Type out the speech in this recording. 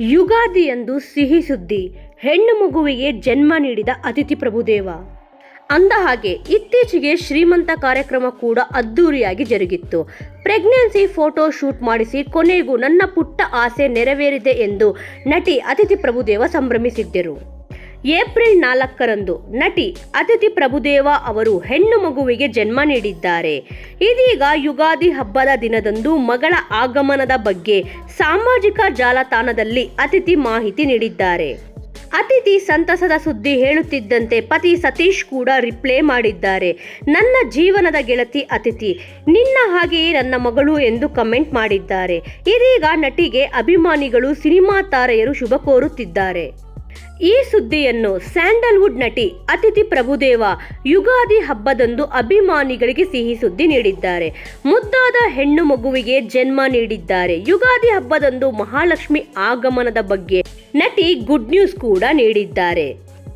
ಯುಗಾದಿಯಂದು ಸಿಹಿ ಸುದ್ದಿ, ಹೆಣ್ಣು ಮಗುವಿಗೆ ಜನ್ಮ ನೀಡಿದ ಅತಿಥಿ ಪ್ರಭುದೇವ. ಅಂದ ಹಾಗೆ ಇತ್ತೀಚೆಗೆ ಶ್ರೀಮಂತ ಕಾರ್ಯಕ್ರಮ ಕೂಡ ಅದ್ದೂರಿಯಾಗಿ ಜರುಗಿತ್ತು. ಪ್ರೆಗ್ನೆನ್ಸಿ ಫೋಟೋ ಶೂಟ್ ಮಾಡಿಸಿ ಕೊನೆಗೂ ನನ್ನ ಪುಟ್ಟ ಆಸೆ ನೆರವೇರಿದೆ ಎಂದು ನಟಿ ಅತಿಥಿ ಪ್ರಭುದೇವ ಸಂಭ್ರಮಿಸಿದ್ದರು. ಏಪ್ರಿಲ್ ನಾಲ್ಕರಂದು ನಟಿ ಅತಿಥಿ ಪ್ರಭುದೇವ ಅವರು ಹೆಣ್ಣು ಮಗುವಿಗೆ ಜನ್ಮ ನೀಡಿದ್ದಾರೆ. ಇದೀಗ ಯುಗಾದಿ ಹಬ್ಬದ ದಿನದಂದು ಮಗಳ ಆಗಮನದ ಬಗ್ಗೆ ಸಾಮಾಜಿಕ ಜಾಲತಾಣದಲ್ಲಿ ಅತಿಥಿ ಮಾಹಿತಿ ನೀಡಿದ್ದಾರೆ. ಅತಿಥಿ ಸಂತಸದ ಸುದ್ದಿ ಹೇಳುತ್ತಿದ್ದಂತೆ ಪತಿ ಸತೀಶ್ ಕೂಡ ರಿಪ್ಲೈ ಮಾಡಿದ್ದಾರೆ. ನನ್ನ ಜೀವನದ ಗೆಳತಿ ಅತಿಥಿ, ನಿನ್ನ ಹಾಗೆಯೇ ನನ್ನ ಮಗಳು ಎಂದು ಕಮೆಂಟ್ ಮಾಡಿದ್ದಾರೆ. ಇದೀಗ ನಟಿಗೆ ಅಭಿಮಾನಿಗಳು ಸಿನಿಮಾ ತಾರೆಯರು ಶುಭ ಕೋರುತ್ತಿದ್ದಾರೆ. ಈ ಸುದ್ದಿಯನ್ನು ಸ್ಯಾಂಡಲ್ವುಡ್ ನಟಿ ಅತಿಥಿ ಪ್ರಭುದೇವ ಯುಗಾದಿ ಹಬ್ಬದಂದು ಅಭಿಮಾನಿಗಳಿಗೆ ಸಿಹಿ ಸುದ್ದಿ ನೀಡಿದ್ದಾರೆ. ಮುದ್ದಾದ ಹೆಣ್ಣು ಮಗುವಿಗೆ ಜನ್ಮ ನೀಡಿದ್ದಾರೆ. ಯುಗಾದಿ ಹಬ್ಬದಂದು ಮಹಾಲಕ್ಷ್ಮಿ ಆಗಮನದ ಬಗ್ಗೆ ನಟಿ ಗುಡ್ ನ್ಯೂಸ್ ಕೂಡ ನೀಡಿದ್ದಾರೆ.